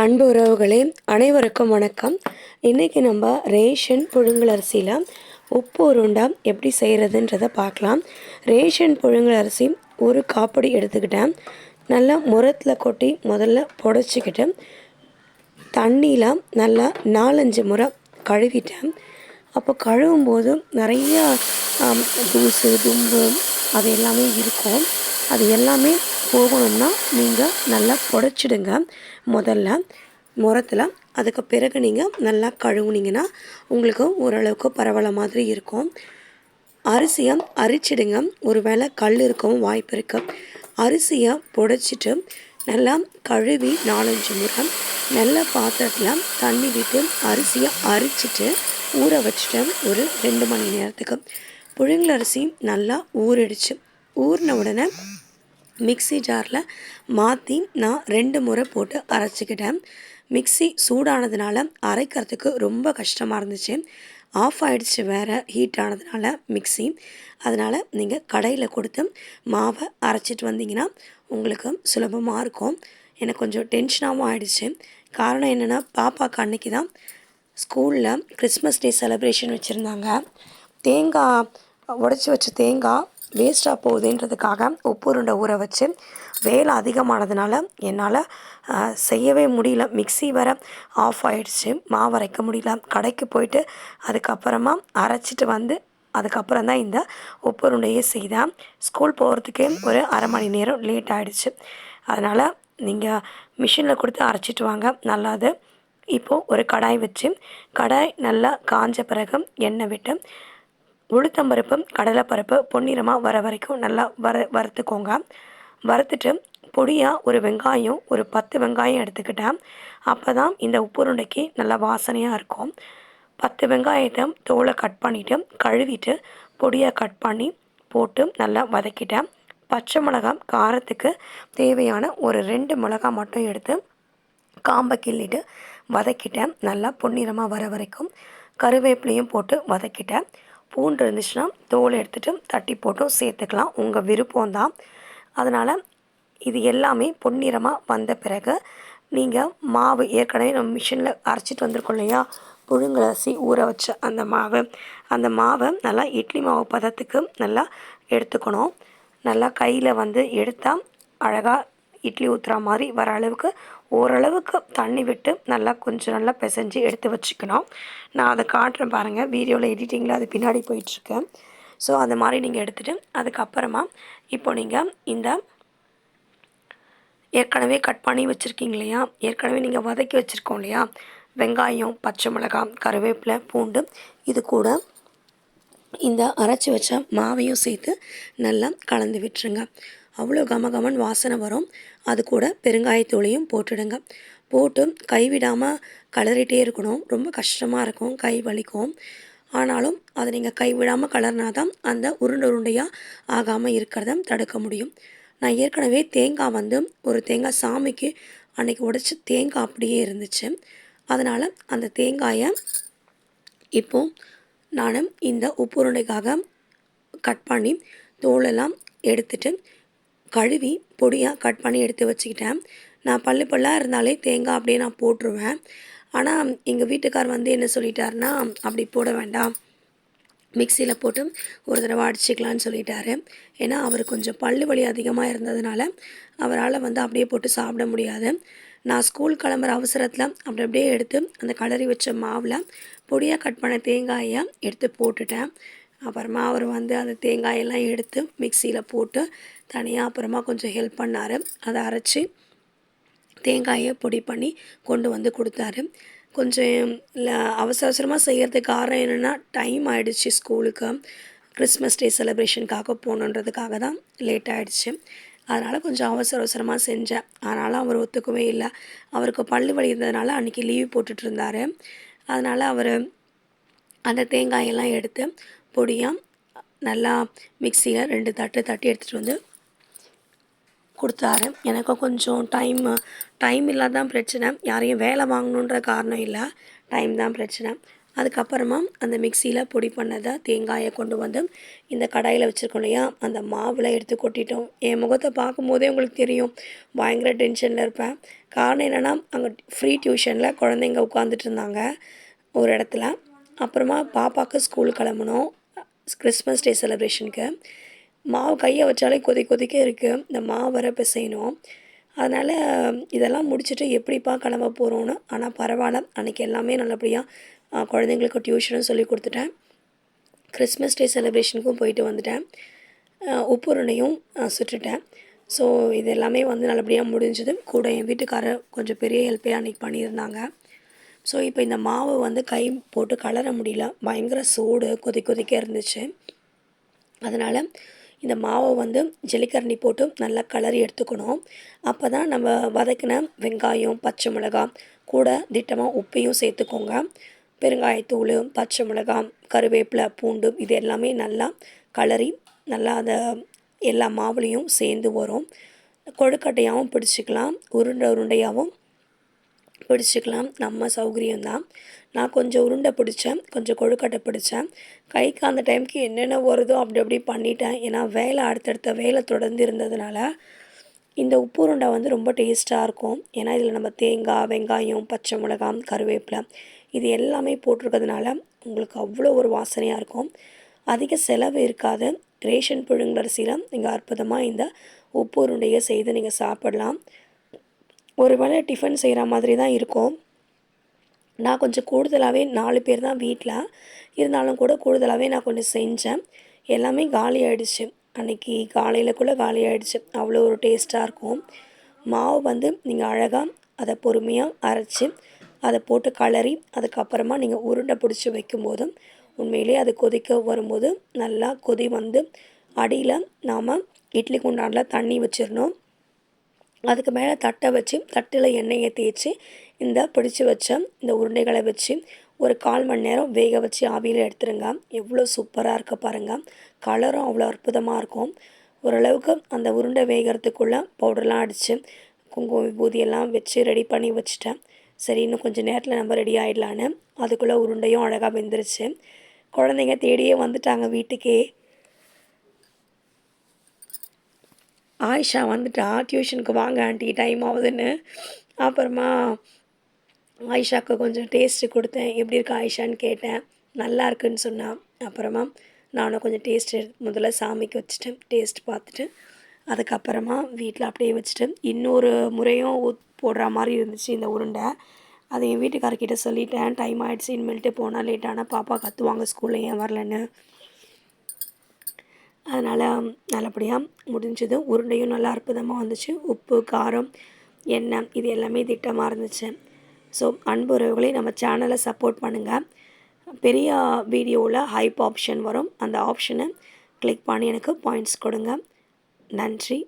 அன்பு உறவுகளே அனைவருக்கும் வணக்கம். இன்றைக்கி நம்ம ரேஷன் புழுங்கலரிசியில் உப்பு உருண்டா எப்படி செய்கிறதுன்றதை பார்க்கலாம். ரேஷன் புழுங்கலரிசி ஒரு காப்படி எடுத்துக்கிட்டேன். நல்லா முரத்தில் கொட்டி முதல்ல புடச்சிக்கிட்டு தண்ணியில் நல்லா நாலஞ்சு முறை கழுவிட்டேன். அப்போ கழுவும் போது நிறைய தூசு தும்பு அது எல்லாமே இருக்கும். அது எல்லாமே போகணும்னா நீங்கள் நல்லா புடச்சிடுங்க. முதல்ல முரத்தில் அதுக்கு பிறகு நீங்கள் நல்லா கழுவுனீங்கன்னா உங்களுக்கு ஓரளவுக்கு பரவாயில்ல மாதிரி இருக்கும். அரிசியை அரிச்சிடுங்க. ஒரு வேளை கல் இருக்கவும் வாய்ப்பு இருக்குது அரிசியை புடைச்சிட்டு நல்லா கழுவி நாலஞ்சு முறை நல்ல பாத்திரத்தில் தண்ணி விட்டு அரிசியை அரிச்சிட்டு ஊற வச்சுட்டேன் ஒரு ரெண்டு மணி நேரத்துக்கு. புழுங்கல் அரிசி நல்லா ஊறிடுச்சு. ஊறின உடனே மிக்ஸி ஜாரில் மாற்றி நான் ரெண்டு முறை போட்டு அரைச்சிக்கிட்டேன். மிக்ஸி சூடானதுனால அரைக்கிறதுக்கு ரொம்ப கஷ்டமாக இருந்துச்சு. ஆஃப் ஆகிடுச்சு வேறு ஹீட் ஆனதுனால மிக்ஸி. அதனால் நீங்கள் கடையில் கொடுத்து மாவை அரைச்சிட்டு வந்தீங்கன்னா உங்களுக்கு சுலபமாக இருக்கும். எனக்கு கொஞ்சம் டென்ஷனாகவும் ஆகிடுச்சு காரணம் என்னென்னா பாப்பாக்கு அன்னைக்கு தான் ஸ்கூலில் கிறிஸ்மஸ் டே செலப்ரேஷன் வச்சுருந்தாங்க. தேங்காய் உடச்சி வச்ச தேங்காய் வேஸ்ட்டாக போகுதுன்றதுக்காக உப்பு உருண்டை ஊற வச்சு வேலை அதிகமானதுனால என்னால் செய்யவே முடியல. மிக்ஸி வர ஆஃப் ஆகிடுச்சு மாவு அரைக்க முடியல. கடைக்கு போயிட்டு அதுக்கப்புறமா அரைச்சிட்டு வந்து அதுக்கப்புறம் தான் இந்த உப்பு உருண்டையே செய்தேன். ஸ்கூல் போகிறதுக்கே ஒரு அரை மணி நேரம் லேட் ஆகிடுச்சு அதனால் நீங்கள் மிஷினில் கொடுத்து அரைச்சிட்டு வாங்க. நல்லாது. இப்போது ஒரு கடாய் வச்சு கடாய் நல்லா காஞ்ச பிறகு எண்ணெய் விட்டு உளுத்தம்பருப்பு கடலைப்பருப்பு பொன்னிறமாக வர வரைக்கும் நல்லா வர வறுத்துக்கோங்க. வறுத்துட்டு பொடியாக ஒரு வெங்காயம் ஒரு பத்து வெங்காயம் எடுத்துக்கிட்டேன் அப்போ தான் இந்த உப்புருண்டைக்கு நல்லா வாசனையாக இருக்கும். பத்து வெங்காயத்தை தோலை கட் பண்ணிவிட்டு கழுவிட்டு பொடியாக கட் பண்ணி போட்டு நல்லா வதக்கிட்டேன் பச்சை மிளகாய் காரத்துக்கு தேவையான ஒரு ரெண்டு மிளகாய் மட்டும் எடுத்து காம்பை கிள்ளிட்டு வதக்கிட்டேன் நல்லா பொன்னிறமாக வர வரைக்கும் கருவேப்பிலையும் போட்டு வதக்கிட்டேன் பூண்டு இருந்துச்சுன்னா தோலை எடுத்துகிட்டு தட்டி போட்டும் சேர்த்துக்கலாம். உங்கள் விருப்பம் தான் அதனால் இது எல்லாமே பொன்னிறமாக வந்த பிறகு நீங்கள் மாவு ஏற்கனவே நம்ம மிஷினில் அரைச்சிட்டு வந்திருக்கோம் இல்லையா? புழுங்கலசி ஊற வச்ச அந்த மாவு. அந்த மாவை நல்லா இட்லி மாவு பதத்துக்கு நல்லா எடுத்துக்கணும். நல்லா கையில் வந்து எடுத்தால் அழகாக இட்லி ஊற்றுற மாதிரி வர அளவுக்கு ஓரளவுக்கு தண்ணி விட்டு நல்லா கொஞ்சம் நல்லா பிசைஞ்சு எடுத்து வச்சுக்கணும். நான் அதை காட்டுறேன் பாருங்கள் வீடியோவில் எடிட்டிங்கில் அது பின்னாடி போயிட்டுருக்கேன் ஸோ அந்த மாதிரி நீங்கள் எடுத்துகிட்டு அதுக்கப்புறமா இப்போ நீங்கள் இந்த ஏற்கனவே கட் பண்ணி வச்சுருக்கீங்க இல்லையா? ஏற்கனவே நீங்கள் வதக்கி வச்சுருக்கோம் இல்லையா? வெங்காயம் பச்சை மிளகாய் கருவேப்பிலை பூண்டு இது கூட இந்த அரைச்சி வச்ச மாவையும் சேர்த்து நல்லா கலந்து விட்டுருங்க. அவ்வளோ கமகமன் வாசனை வரும். அது கூட பெருங்காயத்தூளையும் போட்டுடுங்க. போட்டு கைவிடாமல் கலரிட்டே இருக்கணும். ரொம்ப கஷ்டமாக இருக்கும். கை வலிக்கும். ஆனாலும் அதை நீங்கள் கைவிடாமல் கலர்னா தான் அந்த உருண்டை உருண்டையாக ஆகாமல் இருக்கிறத தடுக்க முடியும். நான் ஏற்கனவே தேங்காய் வந்து ஒரு தேங்காய் சாமிக்கு அன்னைக்கு உடச்சி தேங்காய் அப்படியே இருந்துச்சு. அதனால் அந்த தேங்காயை இப்போ நான் இந்த உப்பு உருண்டைக்காக கட் பண்ணி தோலெல்லாம் எடுத்துட்டு கழுவி பொடியாக கட் பண்ணி எடுத்து வச்சுக்கிட்டேன். நான் பல்லு பல்லாக இருந்தாலே தேங்காய் அப்படியே நான் போட்டுருவேன். ஆனால் எங்கள் வீட்டுக்கார் வந்து என்ன சொல்லிட்டாருன்னா அப்படி போட வேண்டாம். மிக்சியில் போட்டு ஒரு தடவை அடிச்சுக்கலான்னு சொல்லிட்டாரு. ஏன்னா அவர் கொஞ்சம் பல்லு வலி அதிகமாக இருந்ததுனால அவரால் வந்து அப்படியே போட்டு சாப்பிட முடியாது. நான் ஸ்கூல் கிளம்புற அவசரத்தில் அப்படி அப்படியே எடுத்து அந்த கலரி வச்ச மாவில் பொடியாக கட் பண்ண தேங்காயை எடுத்து போட்டுட்டேன். அப்புறமா அவர் வந்து அந்த தேங்காயெல்லாம் எடுத்து மிக்சியில் போட்டு தனியாக அப்புறமா கொஞ்சம் ஹெல்ப் பண்ணார். அதை அரைச்சி தேங்காயை பொடி பண்ணி கொண்டு வந்து கொடுத்தாரு. கொஞ்சம் அவசர அவசரமாக செய்கிறதுக்கு காரணம் என்னென்னா டைம் ஆகிடுச்சு ஸ்கூலுக்கு. கிறிஸ்மஸ் டே செலிப்ரேஷனுக்காக போகணுன்றதுக்காக தான் லேட் ஆகிடுச்சு அதனால் கொஞ்சம் அவசர அவசரமாக செஞ்சேன். ஆனாலும் அவர் ஒத்துக்கவே இல்லை. அவருக்கு பல்லு வலி இருந்ததுனால அன்றைக்கி லீவ் போட்டுட்ருந்தார் அதனால் அவர் அந்த தேங்காயெல்லாம் எடுத்து பொடியாக நல்லா மிக்சியில் ரெண்டு தட்டு தட்டி எடுத்துகிட்டு வந்து கொடுத்தாரு. எனக்கும் கொஞ்சம் டைம் டைம் இல்லாதான் பிரச்சனை. யாரையும் வேலை வாங்கணுன்ற காரணம் இல்லை. டைம் தான் பிரச்சனை. அதுக்கப்புறமா அந்த மிக்சியில் பொடி பண்ணதை தேங்காயை கொண்டு வந்து இந்த கடாயில் வச்சுருக்கோம் இல்லையா? அந்த மாவில் எடுத்து கொட்டிட்டோம். என் முகத்தை பார்க்கும்போதே உங்களுக்கு தெரியும். பயங்கர டென்ஷனில் இருப்பேன். காரணம் என்னென்னா அங்கே ஃப்ரீ டியூஷனில் குழந்தைங்க உட்காந்துட்டு இருந்தாங்க ஒரு இடத்துல. அப்புறமா பாப்பாவுக்கு ஸ்கூல் கிளம்பணும் கிறிஸ்மஸ் டே செலிப்ரேஷனுக்கு மாவு கையை வச்சாலே கொதி கொதிக்க இருக்குது இந்த மாவு வர பிசையணும். அதனால் இதெல்லாம் முடிச்சுட்டு எப்படிப்பா கிளம்ப போகிறோன்னு ஆனால் பரவாயில்ல. அன்றைக்கி எல்லாமே நல்லபடியாக குழந்தைங்களுக்கு டியூஷனும் சொல்லி கொடுத்துட்டேன். கிறிஸ்மஸ் டே செலிப்ரேஷனுக்கும் போயிட்டு வந்துட்டேன். உப்புருணையும் சுட்டுட்டேன். ஸோ இது எல்லாமே வந்து நல்லபடியாக முடிஞ்சது. கூட என் வீட்டுக்காரர் கொஞ்சம் பெரிய ஹெல்ப்பே அன்றைக்கி பண்ணியிருந்தாங்க. ஸோ இப்போ இந்த மாவு வந்து கை போட்டு கலர முடியல. பயங்கர சூடு கொதி கொதிக்க இருந்துச்சு. அதனால் இந்த மாவை வந்து ஜெலிக்கரணி போட்டு நல்லா கலரி எடுத்துக்கணும். அப்போ தான் நம்ம வதக்கின வெங்காயம் பச்சை மிளகாய் கூட திட்டமாக உப்பையும் சேர்த்துக்கோங்க. பெருங்காயத்தூள் பச்சை மிளகாய் கருவேப்பிலை பூண்டு இது எல்லாமே நல்லா கலரி நல்லா அதை எல்லா மாவுலேயும் சேர்ந்து வரும். கொழுக்கட்டையாகவும் பிடிச்சிக்கலாம். உருண்டை உருண்டையாகவும் பிடிச்சிக்கலாம். நம்ம சௌகரியம்தான். நான் கொஞ்சம் உருண்டை பிடிச்சேன். கொஞ்சம் கொழுக்கட்டை பிடிச்சேன். கைக்கு அந்த டைமுக்கு என்னென்ன வருதோ அப்படி அப்படி பண்ணிட்டேன். ஏன்னா வேலை அடுத்தடுத்த வேலை தொடர்ந்து இருந்ததுனால இந்த உப்பு உருண்டை வந்து ரொம்ப டேஸ்ட்டாக இருக்கும். ஏன்னா இதில் நம்ம தேங்காய் வெங்காயம் பச்சை மிளகாய் கருவேப்பிலை இது எல்லாமே போட்டிருக்கிறதுனால உங்களுக்கு அவ்வளோ ஒரு வாசனையாக இருக்கும். அதிக செலவு இருக்காது. ரேஷன் புழுங்கரிசியில் நீங்கள் அற்புதமாக இந்த உப்பு உருண்டையை செய்து நீங்கள் சாப்பிடலாம். ஒரு வேளை டிஃபன் செய்கிற மாதிரி தான் இருக்கும். நான் கொஞ்சம் கூடுதலாகவே நாலு பேர் தான் வீட்டில் இருந்தாலும் கூட கூடுதலாகவே நான் கொஞ்சம் செஞ்சேன். எல்லாமே காலி ஆகிடுச்சு அன்றைக்கி காலையில் கூட காலி ஆகிடுச்சு அவ்வளோ ஒரு டேஸ்ட்டாக இருக்கும். மாவு வந்து நீங்கள் அழகாக அதை பொறுமையாக அரைச்சி அதை போட்டு கலரி அதுக்கப்புறமா நீங்கள் உருண்டை பிடிச்சி வைக்கும்போதும் உண்மையிலே அது கொதிக்க வரும்போது நல்லா கொதி வந்து அடியில் நாம் இட்லி குண்டானில் தண்ணி வச்சிடணும். அதுக்கு மேலே தட்டை வச்சு தட்டில் எண்ணெயை தேய்ச்சி இந்த பிடிச்சி வச்ச இந்த உருண்டைகளை வச்சு ஒரு கால் மணி நேரம் வேக வச்சு ஆவியில் எடுத்துருங்க. எவ்வளோ சூப்பராக இருக்க பாருங்கள் கலரும் அவ்வளோ அற்புதமாக இருக்கும். ஓரளவுக்கு அந்த உருண்டை வேகிறதுக்குள்ளே பவுடர்லாம் அடித்து குங்கும விபூதியெல்லாம் வச்சு ரெடி பண்ணி வச்சுட்டேன். சரி இன்னும் கொஞ்சம் நேரத்தில் நம்ம ரெடி ஆகிடலான்னு அதுக்குள்ளே உருண்டையும் அழகாக வெந்துருச்சு. குழந்தைங்க தேடியே வந்துட்டாங்க வீட்டுக்கே. ஆயிஷா வந்துட்டா டியூஷனுக்கு வாங்க ஆண்டி டைம் ஆகுதுன்னு. அப்புறமா ஆயிஷாவுக்கு கொஞ்சம் டேஸ்ட்டு கொடுத்தேன். எப்படி இருக்கு ஆயிஷான்னு கேட்டேன். நல்லா இருக்குன்னு சொன்னான் அப்புறமா நானும் கொஞ்சம் டேஸ்ட்டு முதல்ல சாமிக்கு வச்சுட்டேன். டேஸ்ட் பார்த்துட்டு அதுக்கப்புறமா வீட்டில் அப்படியே வச்சுட்டு இன்னொரு முறையும் ஊத் போடுற மாதிரி இருந்துச்சு இந்த உருண்டை. அதை என் வீட்டுக்காரர்கிட்ட சொல்லிட்டேன். டைம் ஆகிடுச்சு இனிமேல்ட்டு போனால் லேட்டானால் பாப்பா கற்றுவாங்க ஸ்கூலில் ஏன் வரலன்னு. அதனால் நல்லபடியாக முடிஞ்சது. உருண்டையும் நல்லா அற்புதமாக வந்துச்சு. உப்பு காரம் எண்ணெய் இது எல்லாமே திட்டமாக இருந்துச்சு. ஸோ அன்பு உறவுகளை நம்ம சேனலை சப்போர்ட் பண்ணுங்கள் பெரிய வீடியோவில் ஹைப் ஆப்ஷன் வரும். அந்த ஆப்ஷனை கிளிக் பண்ணி எனக்கு பாயிண்ட்ஸ் கொடுங்க. நன்றி.